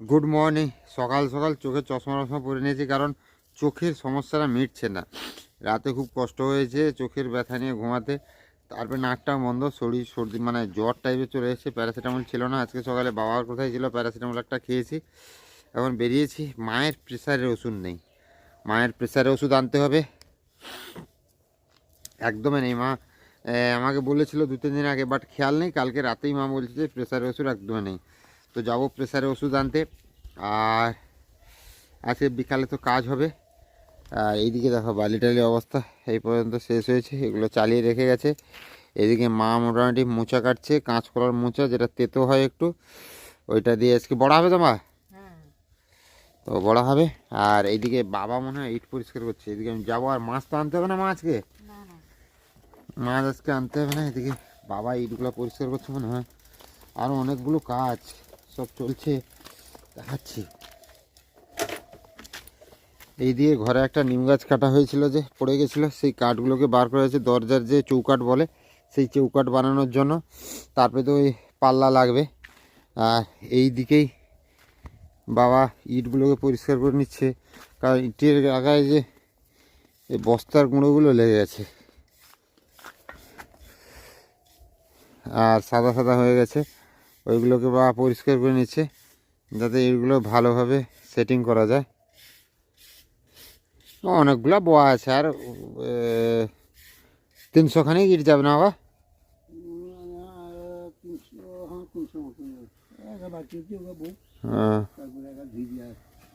Good morning সকাল সকাল চোখে চশমা টশমা পরে নিয়েছি কারণ চোখের সমস্যাটা মিটছে না। রাতে খুব কষ্ট হয়েছে, চোখের ব্যথা নিয়ে ঘুমাতে। তারপরে নাকটা বন্ধ, শরীর, সর্দি মানে জ্বর টাইপের চলে এসেছে প্যারাসিটামল ছিল না। আজকে সকালে বাবার কোথায় ছিল প্যারাসিটামল একটা খেয়েছি। এখন বেরিয়েছি, মায়ের প্রেশারের ওষুধ নেই। মায়ের প্রেশারের ওষুধ আনতে হবে। একদমই নেই মা। আমাকে বলেছিল দু তিন দিন আগে বাট খেয়াল নেই, কালকে রাতেই মা বলছে যে প্রেশারের ওষুধ একদমই নেই। তো যাব প্রেশারের ওষুধ আনতে। আর আজকে বিকালে তো কাজ হবে। আর এইদিকে দেখো বালি টালি অবস্থা এই পর্যন্ত শেষ হয়েছে। এগুলো চালিয়ে রেখে গেছে। এদিকে মা মোটামুটি মোচা কাটছে কাঁচকলার মোচা যেটা তেতো হয় একটু ওইটা দিয়ে আজকে বড়া হবে তো মা তো বড়া হবে। আর এইদিকে বাবা মনে হয় ইট পরিষ্কার করছে। এদিকে আমি যাব। আর মাছ তো আনতে হবে না মা আজকে? মাছ আজকে আনতে হবে না। এদিকে বাবা ইটগুলো পরিষ্কার করছে মনে হয়। আরও অনেকগুলো কাজ। সব চলছে। দেখাচ্ছি। এই দিয়ে ঘরে একটা নিম গাছ কাটা হয়েছিল যে, পড়ে গেছিল। সেই কাঠগুলোকে বার করা হয়েছে। দরজার যে চৌকাঠ বলে, সেই চৌকাঠ বানানোর জন্য তারপরে তো ওই পাল্লা লাগবে। আর এই দিকেই বাবা ইটগুলোকে পরিষ্কার করে নিচ্ছে। কারণ ইটের আগায় যে এই বস্তার গুঁড়োগুলো লেগে গেছে। আর সাদা সাদা হয়ে গেছে। ওইগুলোকে বা পরিষ্কার করে নিচ্ছে যাতে এইগুলো ভালোভাবে সেটিং করা যায়। অনেকগুলো বোয়া আছে আর তিনশো খানি ইট যাবে না বাবা? হ্যাঁ।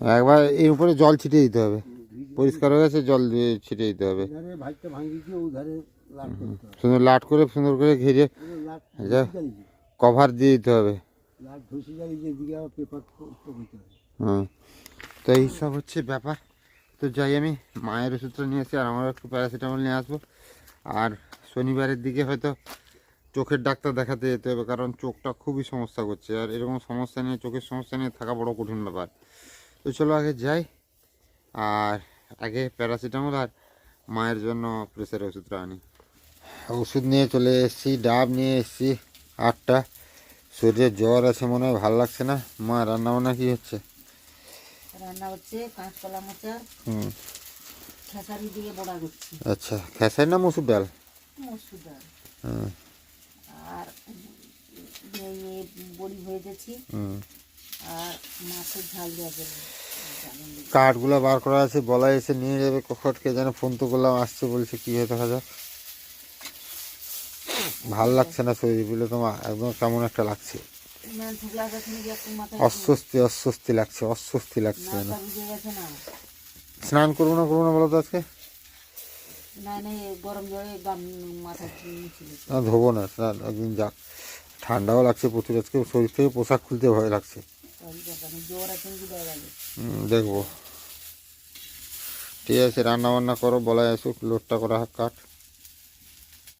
একবার এর উপরে জল ছিটিয়ে দিতে হবে। পরিষ্কার হয়ে গেছে জল দিয়ে ছিটিয়ে দিতে হবে। সুন্দর লাট করে সুন্দর করে ঘিরে যা। কভার দিয়ে দিতে হবে। হুম। তো এই সব হচ্ছে ব্যাপার। তো যাই আমি মায়ের ওষুধটা নিয়ে আসি আর আমার একটু প্যারাসিটামল নিয়ে আসব। আর শনিবারের দিকে হয়তো চোখের ডাক্তার দেখাতে যেতে হবে কারণ চোখটা খুবই সমস্যা করছে। আর এরকম সমস্যা নিয়ে চোখের সমস্যা নিয়ে থাকা বড় কঠিন ব্যাপার। তো চলো আগে যাই আর আগে প্যারাসিটামল আর মায়ের জন্য প্রেশারের ওষুধটা আনি। ওষুধ নিয়ে চলে এসেছি ডাব নিয়ে এসেছি। আটটা। শরীরে জ্বর আছে মনে হয় ভালো লাগছে না? মা রান্না বান্না কি হচ্ছে? রান্না হচ্ছে কাঁচকলা মোচা হুম। খেসারি দিয়ে বড়া করছি। আচ্ছা খেসারি না মুসুর ডাল? মসুর ডাল। হুম। আর বড়ি ভেজেছি। হুম। আর মাছের ঝাল দেওয়া কাঠগুলো বার করা আছে বলা এসে নিয়ে যাবে কখটকে যেন ফোন তো করলাম আসছে বলছে কী হয়ে দেখা যাক। ভালো লাগছে না শরীরগুলো তোমার? একদম কেমন একটা লাগছে। অস্বস্তি অস্বস্তি লাগছে অস্বস্তি লাগছে না? স্নান করব না করব না বলো তো আজকে? না ধোবো না স্নান একদিন যাক। ঠান্ডাও লাগছে প্রচুর আজকে শরীর থেকে পোশাক খুলতে ভয় লাগছে। দেখব। ঠিক আছে রান্না বান্না করো বলাই আসুক লোডটা করা হোক কাঠ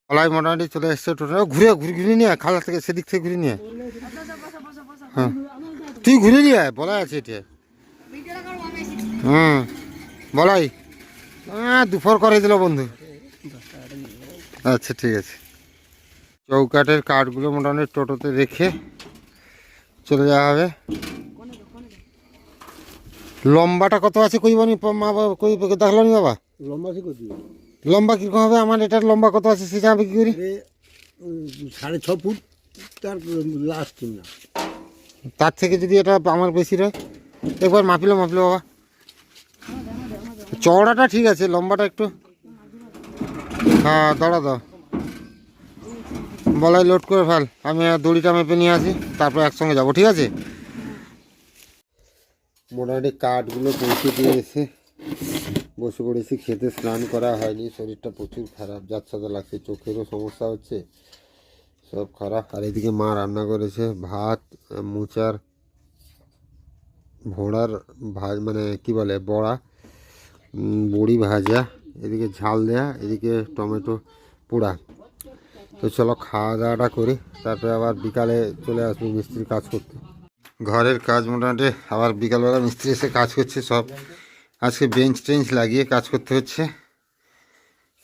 বলাই মোটামুটি চলে এসছে টোটাল ঘুরে ঘুরে ঘুরে নিয়ে আয়, খালা থেকে সেদিক থেকে ঘুরে নিয়ে। হ্যাঁ। তুই ঘুরে নিয়ে বলাই আছে এটা। হুম বলাই। হ্যাঁ দুপুর করে দিল বন্ধু। আচ্ছা ঠিক আছে। চৌকাঠের কাঠগুলো মোটামুটি টোটোতে রেখে চলে যাওয়া হবে। লম্বাটা কত আছে কইবনি মা বাবা কই দেখল নি বাবা? লম্বা সে করতে লম্বা কীরকম হবে? আমার এটার লম্বা কত আছে সে জানবে কি করি? সাড়ে ছ ফুট তার লাস্ট না তার থেকে যদি এটা আমার বেশি রয় একবার মাপিলো মাপিলো বাবা। চওড়াটা ঠিক আছে লম্বাটা একটু। হ্যাঁ দাঁড়া দাও বলাই লোড করে ফেল আমি দড়িটা মেপে নিয়ে আসি তারপর একসঙ্গে যাব ঠিক আছে? মোটামুটি কাঠগুলো পৌঁছে দিয়ে এসে বসে পড়েছি, খেতে স্নান করা হয়নি, শরীরটা প্রচুর খারাপ যাচ্ছাতে লাগছে, চোখেরও সমস্যা হচ্ছে, সব খারাপ। আর এদিকে মা রান্না করেছে, ভাত, মোচার, ভোড়ার ভাজ মানে কি বলে, বড়া বড়ি ভাজা, এদিকে ঝাল দেয়া, এদিকে টমেটো পোড়া। তো চলো খাওয়া দাওয়াটা করি, তারপরে আবার বিকালে চলে আসব মিস্ত্রির কাজ করতে। ঘরের কাজ মোটামুটি, আবার বিকালবেলা মিস্ত্রি এসে কাজ করছে সব। আজকে বেঞ্চ টেঞ্চ লাগিয়ে কাজ করতে হচ্ছে।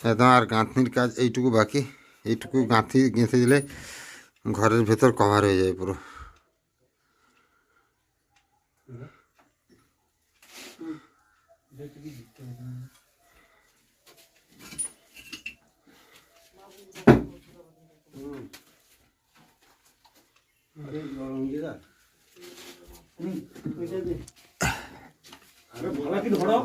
একদম আর গাঁথনির কাজ এইটুকু বাকি। এইটুকু গাঁথি গেঁথে দিলে ঘরের ভেতর কভার হয়ে যায় পুরো। আরে গরম দিদা হুম এটা দে আরে ভালো কি ধরো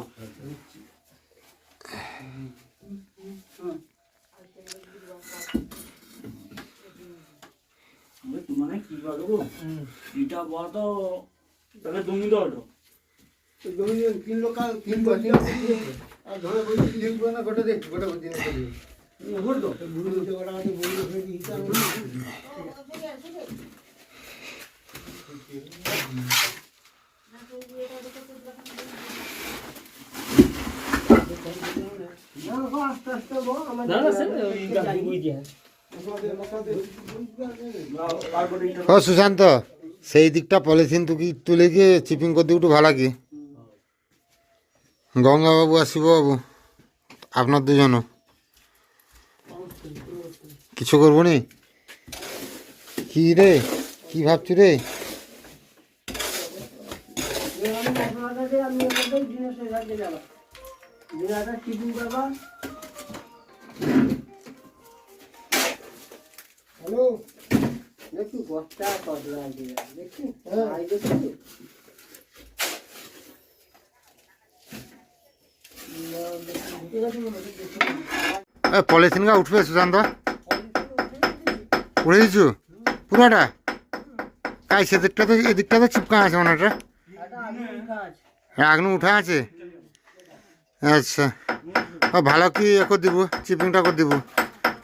মানে কি বলব এটা বড় তো তাহলে তুমি তো ওঠো জমি তিন লোক তিন বছর আর ধরে বলি তিন পুরো না গোটা দে গোটা করে তো গোটা আছে আস্তে আস্তে বল না না স্যার ওই গাড়ি বই দিয়ে তারপরে এটা ও সুশান্ত সেই দিকটা পলিথিন তুকি তুলে গিয়ে চিপিং করতে একটু ভালো কি গঙ্গাবাবু আর শিববাবু, আপনার দুজনও। কিছু করব নি? কি রে? কি ভাবছি রে? হ্যালো? দেখি বস্তা কদলা দিয়ে দেখি আই দেখি পলিথিন গা উঠবে সুশান্ত উড়ে দিছু? পুরাটা? কাই সেদিকটা তো এদিকটা তো চিপকা আছে ওনাটা আগনু উঠা আছে। আচ্ছা। ও ভালো কি এ করে দিব? চিপিংটা করে দিব।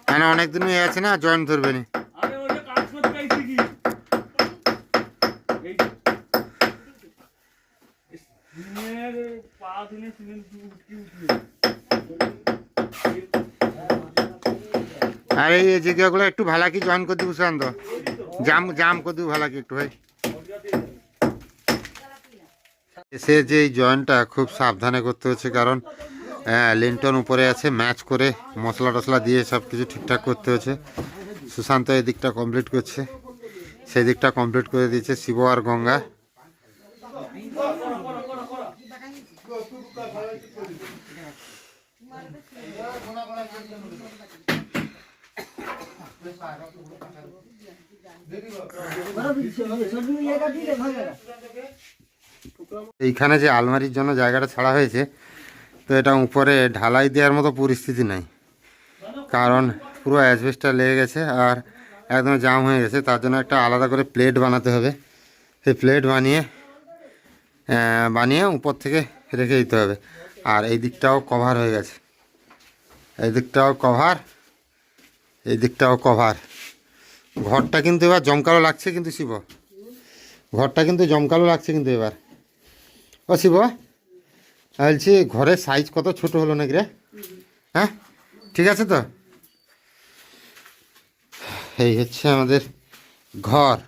মানে অনেক দিন হয়ে আছে না জয়েন ধরবে নি আরে ওটা কাজ করতে চাইছি কি এই সিমের পা দিনে সিমেন্ট উঠকি উঠবে আর এই জায়গাগুলো একটু ভালো কি জয়েন করে দিব সুশান্ত। জাম জাম করে দিব ভালো কি একটু ভাই। এসে যে এই জয়েন্টটা খুব সাবধানে করতে হচ্ছে কারণ হ্যাঁ, লিন্টন উপরে আছে ম্যাচ করে মশলা টশলা দিয়ে সব কিছু ঠিকঠাক করতে হচ্ছে। সুশান্ত এই দিকটা কমপ্লিট করছে। সেই দিকটা কমপ্লিট করে দিয়েছে শিব আর গঙ্গা। এইখানে যে আলমারির জন্য জায়গাটা ছাড়া হয়েছে, তো এটা উপরে ঢালাই দেওয়ার মতো পরিস্থিতি নাই। কারণ পুরো অ্যাসবেস্টটা লেগে গেছে আর একদম জাম হয়ে গেছে, তার জন্য একটা আলাদা করে প্লেট বানাতে হবে। সেই প্লেট বানিয়ে বানিয়ে উপর থেকে রেখে দিতে হবে। আর এই দিকটাও কভার হয়ে গেছে। এই দিকটাও কভার এই দিকটাও কভার ঘরটা কিন্তু এবার জমকালো লাগছে কিন্তু শিব। ঘরটা কিন্তু জমকালো লাগছে কিন্তু এবার। ও শিব বলছি ঘরের সাইজ কত ছোট হলো নাকি রে? হ্যাঁ? ঠিক আছে তো? এই হচ্ছে আমাদের ঘর।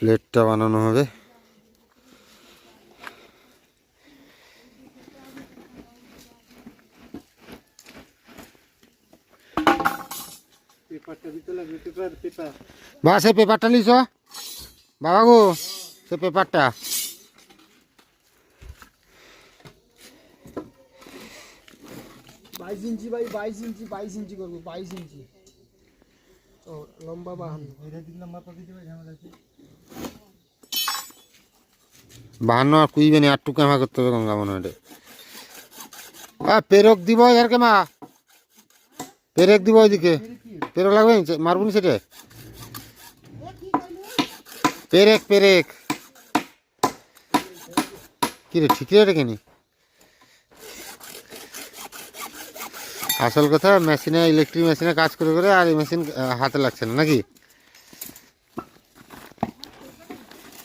প্লেটটা বানানো হবে পেপারটা দিতে লাগবে পেপার পেপার বা সে পেপারটা লিস বাবা গো সে পেপারটা। বাইশ ইঞ্চি বাই বাইশ ইঞ্চি বাইশ ইঞ্চি করব বাইশ ইঞ্চি। ও লম্বা বাহান্ন বাহান্ন আর কুইবে নি আটটু কেমা করতে হবে গঙ্গা মনে হয় পেরক দিব আর কেমা পেরেক দিব ওইদিকে পেরক লাগবে? মারবো নি সেটা? পেরেক পেরেক। কি রে ঠিক রে কেনি আসল কথা, মেশিনে ইলেকট্রিক মেশিনে কাজ করে করে আর এই মেশিন হাতে লাগছে না, নাকি?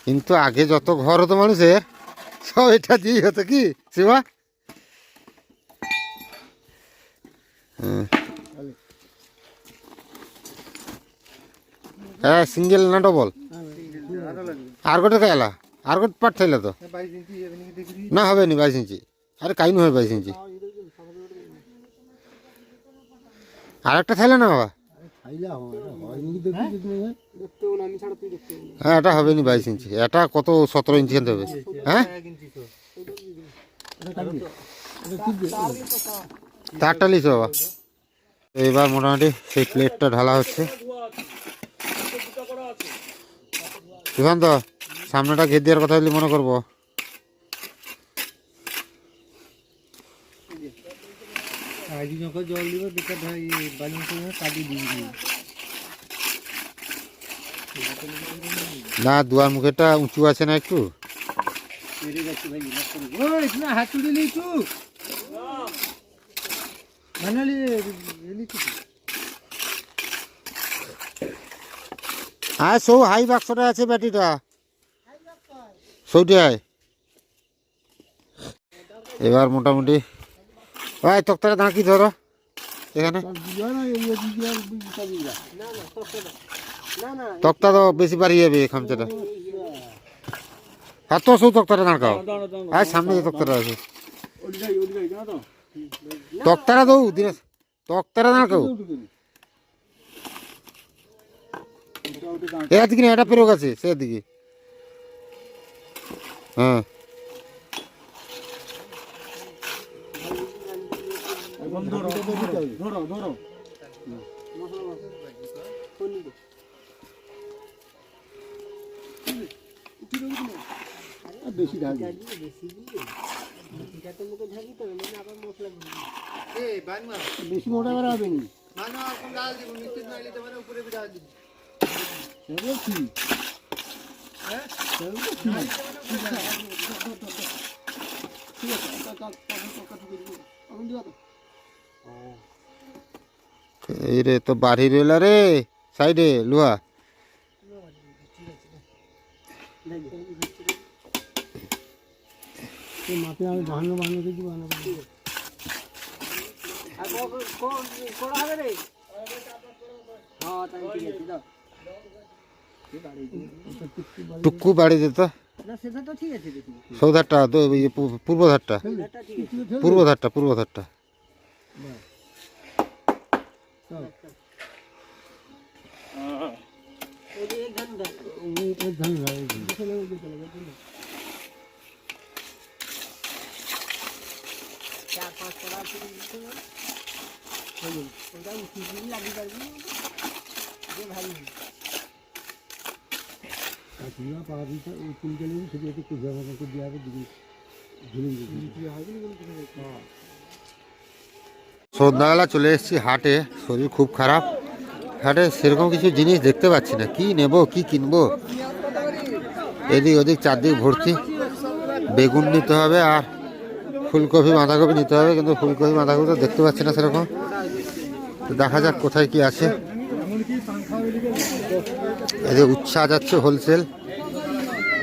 কিন্তু আগে যত ঘর হতো মানুষের, সব এটা দিয়েই হতো কি শিবা হ্যাঁ সিঙ্গেল না ডবল আর গোটে খাইলা আর গোটে পাট থাইলে তো? না, হবে নি বাইশ ইঞ্চি। আরে কাই হবে বাইশ ইঞ্চি। আর একটা থাইলে না বাবা? খাইলে হ্যাঁ এটা হবে নি বাইশ ইঞ্চি। এটা কত সতেরো ইঞ্চি হবে? হ্যাঁ? তারটা লিস বাবা। তো এবার মোটামুটি সেই প্লেটটা ঢালা হচ্ছে। সুশান্ত সামনেটা ঘের দেওয়ার কথা বলি মনে করব। জল দিব ভাই কাটি না দুয়ার মুখেরটা উঁচু আছে না একটু? হাত তুলে লিচু বানালি লিচু হ্যাঁ সৌ, হাই বাক্সটা আছে ব্যাটিটা। সৌটাই এবার মোটামুটি ভাই তক্তাটা দাঁড়ি ধরো। এখানে তক্তা তো বেশি বাড়িয়ে যাবে খামচাটা। হ্যাঁ তো সৌ তক্তাটা দাঁড়াও আর সামনে যে তক্তাটা আছে। তক্তাটা দৌ দিনে তক্তাটা দাঁড়াও এর দিকে না, এটা পেরোক আছে সে দিকে হ্যাঁ। ধরো ধরো বেশি ঢাল বেশি মোটা করা হবে নি। এই রে, তো বাড়ি রইলা রে, সাইডে লুয়া মাপে আমি বাহান্ন বাহান্ন কেজি বানাবো টুকু বাড়ি দিত না সেটা তো ঠিক আছে দেখি সৌধারটা তো ইয়ে পূ- পূর্ব ধারটা পূর্ব ধারটা পূর্ব ধারটা দিতে ওই তিন গেলে সেটা একটু কুঝা মতো দিয়ে হবে। দিদি সন্ধ্যাবেলা চলে এসেছি হাটে শরীর খুব খারাপ। হাটে সেরকম কিছু জিনিস দেখতে পাচ্ছি না। কি নেব কি কিনবো? এদিক ওদিক চারদিক ভর্তি। বেগুন নিতে হবে আর ফুলকপি বাঁধাকপি নিতে হবে কিন্তু ফুলকপি বাঁধাকপি তো দেখতে পাচ্ছি না সেরকম। তো দেখা যাক কোথায় কি আছে। এদিকে উচ্ছা যাচ্ছে হোলসেল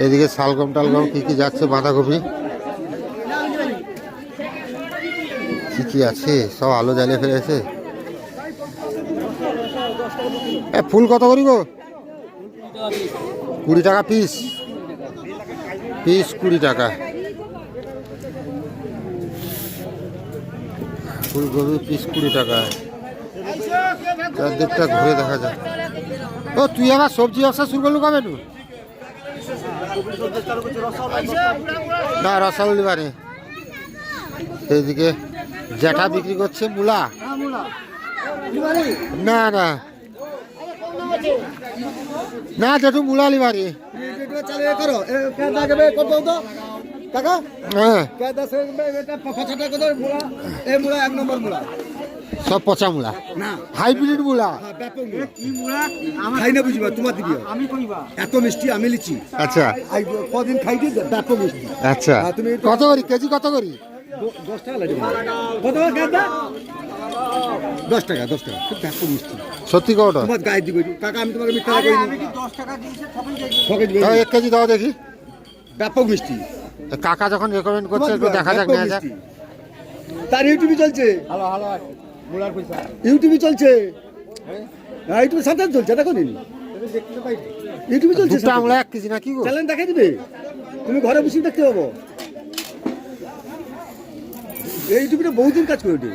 এদিকে শালগম টালগম কি কি যাচ্ছে, বাঁধাকপি। কি কি আছে? সব আলো জ্বালিয়ে ফেলেছে। ফুল কত করিব কুড়ি টাকা পিস পিস কুড়ি টাকা। ফুলকপি পিস কুড়ি টাকা। চারদিকটা ঘুরে দেখা যায় ও, তুই আবার সবজি ব্যবসা শুরু করলু কবে নু না, রসাল দিবারে। এইদিকে জ্যাঠা বিক্রি করছে মূলা। না না। না, জেঠু, মূলা লিবারি। হ্যাঁ। সব পচা মূলা। না। হাইব্রিড মূলা। ব্যাপক মুড়া খাই না বুঝবা তোমার দিবি আমি কইবা এত মিষ্টি আমি লিচি। আচ্ছা। আই কদিন খাইছি ব্যাপক মিষ্টি। আচ্ছা। হ্যাঁ, তুমি কত করি? কেজি কত করি? দশ টাকা লাগে কত দশ টাকা দশ টাকা। খুব ব্যাপক মিষ্টি। সত্যি কটা তোমার গায়ে দিব। কাকা আমি তোমাকে মিথ্যা এক কেজি দাও দেখি। ব্যাপক মিষ্টি। কাকা যখন রেকমেন্ড করছে একটু দেখা যাক নেওয়া যাক। তার ইউটিউবে চলছে। হ্যালো হ্যালো ইউটিউবে চলছে। হ্যাঁ ইউটিউবে সাথে চলছে দেখো নি ইউটিউবে চলছে আমলা এক কেজি না কি গো? চ্যালেঞ্জ দেখা দিবে? তুমি ঘরে বসে দেখতে পাবো। এই ইউটিউবে বহুদিন কাজ করে ওঠে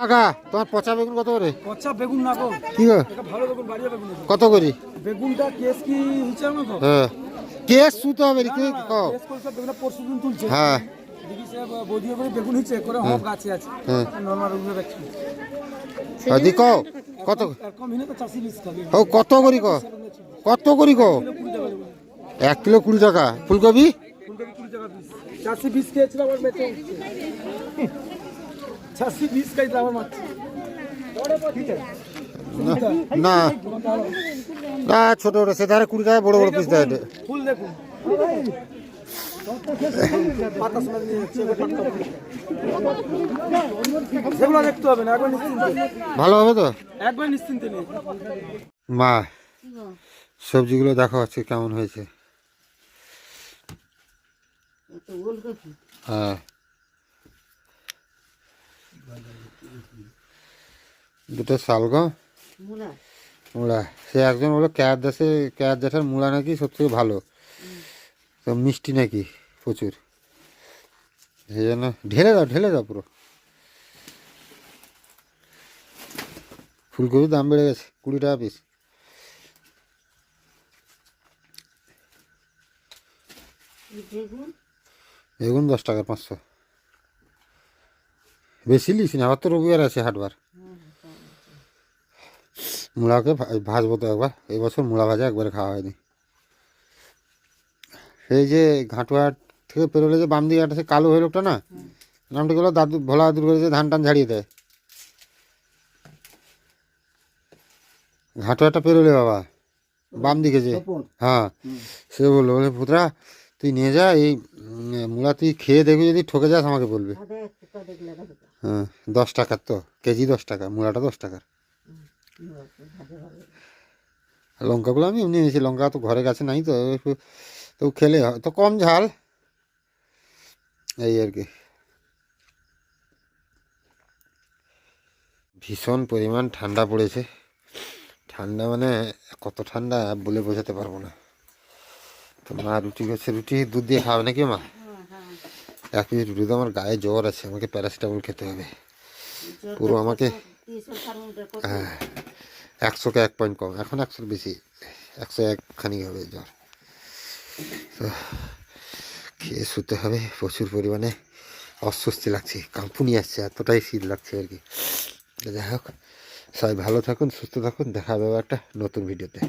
কাকা তোমার পচা বেগুন কত করে? পচা বেগুন না গো। কি গো? এটা ভালো বেগুন বাড়িয়া বেগুন কত করি? বেগুনটা কেস কি হচ্ছে না তো? হ্যাঁ। কেস শুতে হবে কি কও? কেস করছে বেগুনটা পরশু দিন তুলছে। হ্যাঁ। দেখি করে বেগুন হচ্ছে করে হক গাছে আছে। হ্যাঁ। নর্মাল বেগুন রাখছি দি কও কত? ও কত করি ক? কত করি ক? কুড়ি এক কিলো কুড়ি টাকা। ফুলকপি? না না ছোট ছোট সে ধারে কুড়ি টাকা বড় বড় পিস দেয়। ফুল দেখুন। সেগুলো দেখতে হবে না একবার নিশ্চিন্তে ভালো হবে তো? একবার নিশ্চিন্তে নেই মা সবজিগুলো দেখো আজকে কেমন হয়েছে। হ্যাঁ। দুটো শালগম মূলা মূলা সে একজন বলল ক্যার দেশে ক্যার জেঠার মূলা নাকি সব থেকে ভালো। তো মিষ্টি নাকি। প্রচুর। সেই জন্য ঢেলে দাও ঢেলে দাও পুরো। ফুলকপির দাম বেড়ে গেছে কুড়ি টাকা পিস বেগুন? দশ টাকার পাঁচশো। বেশি লিস না আবার তো রবিবার আছে হাটবার। মূলাকে ভা- ভাজবো তো একবার। এই বছর মূলা ভাজা একবারে খাওয়া হয়নি। সেই যে ঘাটুয়াট থেকে পেরোলে যে বাম দিকে একটা সে কালো হয়ে লোকটা না নামটা গেলো দাদু ভোলা দাদুর করে যে ধান টান ঝাড়িয়ে দেয়। ঘাটো একটা পেরোলে বাবা বাম দিকে যে। হ্যাঁ সে বলল বলে পুতরা তুই নিয়ে যা এই মূলা তুই খেয়ে দেখবি যদি ঠকে যাস আমাকে বলবে। হ্যাঁ দশ টাকার তো কেজি দশ টাকা মূলাটা দশ টাকার। লঙ্কাগুলো আমি এমনি নিয়েছি লঙ্কা তো ঘরে গাছে নাই তো একটু তো খেলে তো কম ঝাল। এই আর কি। ভীষণ পরিমাণ ঠান্ডা পড়েছে। ঠান্ডা মানে কত ঠান্ডা বলে বোঝাতে পারব না। তো মা রুটি করছে রুটি দুধ দিয়ে খাবে নাকি মা? এক পিস রুটি তো আমার গায়ে জ্বর আছে আমাকে প্যারাসিটামল খেতে হবে। পুরো আমাকে হ্যাঁ একশোকে এক পয়েন্ট কম এখন একশোর বেশি একশো একখানি হবে জ্বর। তো খেয়ে শুতে হবে। প্রচুর পরিমাণে অস্বস্তি লাগছে, কাঁপুনি আসছে, এতটাই শীত লাগছে আর কি। যাই হোক, সবাই ভালো থাকুন, সুস্থ থাকুন, দেখা হবে একটা নতুন ভিডিওতে।